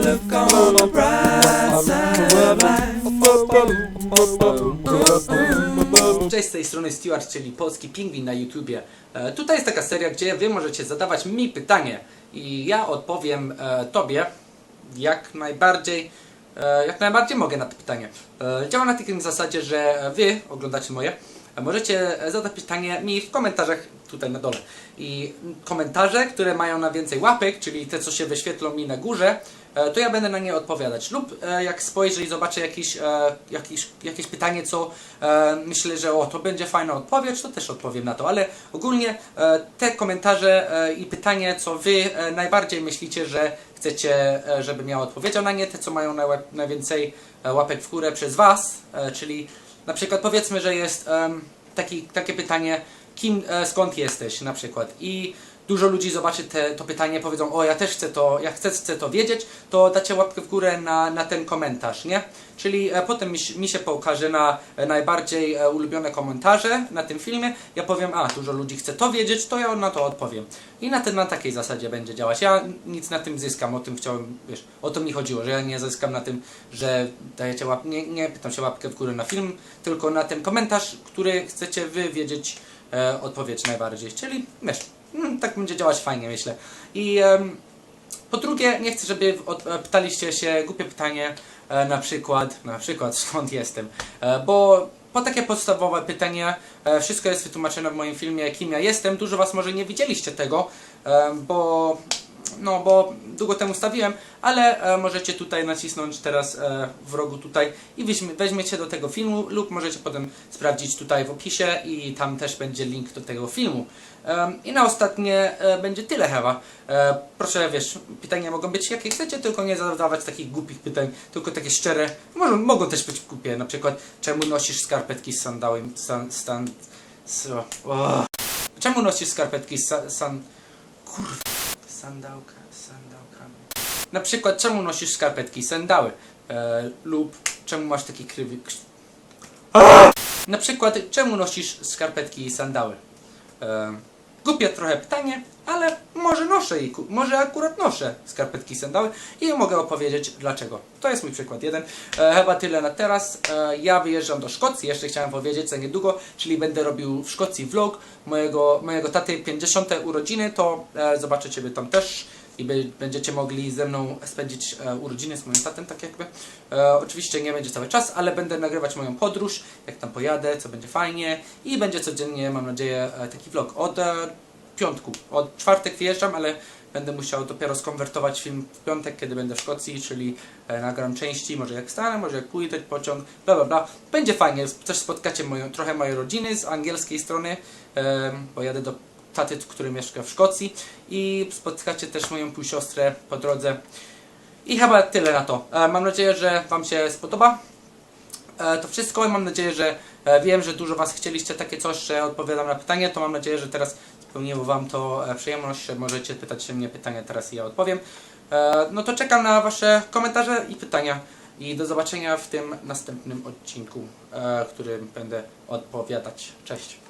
look on the bright side. Cześć, z tej strony Stewart, czyli polski pingwin na YouTubie. E, tutaj jest taka seria, gdzie wy możecie zadawać mi pytanie i ja odpowiem e, tobie jak najbardziej, e, jak najbardziej mogę na to pytanie. E, działa na takim zasadzie, że wy oglądacie moje, możecie zadać pytanie mi w komentarzach tutaj na dole. I komentarze, które mają na więcej łapek, czyli te, co się wyświetlą mi na górze, to ja będę na nie odpowiadać. Lub e, jak spojrzę i zobaczę jakieś, e, jakieś, jakieś pytanie, co e, myślę, że o, to będzie fajna odpowiedź, to też odpowiem na to. Ale ogólnie e, te komentarze e, i pytanie, co wy e, najbardziej myślicie, że chcecie, e, żebym ja odpowiedział na nie, te, co mają najwięcej e, łapek w górę przez was, e, czyli na przykład powiedzmy, że jest taki, takie pytanie, kim, e, skąd jesteś na przykład i dużo ludzi zobaczy te, to pytanie, powiedzą, o ja też chcę to, ja chcę, chcę to wiedzieć, to dacie łapkę w górę na, na ten komentarz, nie? Czyli e, potem mi, mi się pokaże na e, najbardziej e, ulubione komentarze na tym filmie, ja powiem, a dużo ludzi chce to wiedzieć, to ja na to odpowiem. I na, ten, na takiej zasadzie będzie działać. Ja nic na tym zyskam, o tym chciałem, wiesz, o to mi chodziło, że ja nie zyskam na tym, że dajecie łap, nie, nie pytam się łapkę w górę na film, tylko na ten komentarz, który chcecie wy wiedzieć e, odpowiedź najbardziej. Czyli wiesz, mm, tak będzie działać fajnie, myślę. I po drugie, nie chcę, żeby pytaliście się głupie pytanie, e, na przykład, na przykład skąd jestem, e, bo po takie podstawowe pytanie, e, wszystko jest wytłumaczone w moim filmie, kim ja jestem. Dużo Was może nie widzieliście tego, bo no bo długo temu stawiłem, ale e, możecie tutaj nacisnąć teraz e, w rogu tutaj i weźmie, weźmiecie do tego filmu lub możecie potem sprawdzić tutaj w opisie i tam też będzie link do tego filmu. Em, I na ostatnie e, będzie tyle chyba. E, proszę, wiesz, pytania mogą być jakie chcecie, tylko nie zadawać takich głupich pytań, tylko takie szczere. Może, mogą też być głupie, na przykład czemu nosisz skarpetki z sandałem, san, stan, s, o. Czemu nosisz skarpetki z sa, san, kurwa, sandałka, sandałkami. Na przykład czemu nosisz skarpetki i sandały? E, lub czemu masz taki krywy krz- Na przykład czemu nosisz skarpetki i sandały? E, głupie trochę pytanie, ale może noszę i może akurat noszę skarpetki sandały i mogę opowiedzieć dlaczego. To jest mój przykład jeden. E, chyba tyle na teraz. E, ja wyjeżdżam do Szkocji, jeszcze chciałem powiedzieć za niedługo, czyli będę robił w Szkocji vlog mojego, mojego taty 50 urodziny, to e, zobaczycie wy tam też i będziecie mogli ze mną spędzić e, urodziny z moim tatem, tak jakby. E, oczywiście nie będzie cały czas, ale będę nagrywać moją podróż, jak tam pojadę, co będzie fajnie i będzie codziennie, mam nadzieję, e, taki vlog od piątku. Od czwartek wyjeżdżam, ale będę musiał dopiero skonwertować film w piątek, kiedy będę w Szkocji, czyli nagram części, może jak stanę, może jak pójdę pociąg, bla bla bla. Będzie fajnie, też spotkacie moją, trochę mojej rodziny z angielskiej strony, bo jadę do taty, który mieszka w Szkocji i spotkacie też moją półsiostrę po drodze. I chyba tyle na to. E, mam nadzieję, że Wam się spodoba. E, to wszystko i mam nadzieję, że e, wiem, że dużo Was chcieliście takie coś, że odpowiadam na pytanie, to mam nadzieję, że teraz spełniło Wam to przyjemność, że możecie pytać się mnie pytania teraz i ja odpowiem. No to czekam na Wasze komentarze i pytania i do zobaczenia w tym następnym odcinku, którym będę odpowiadać. Cześć!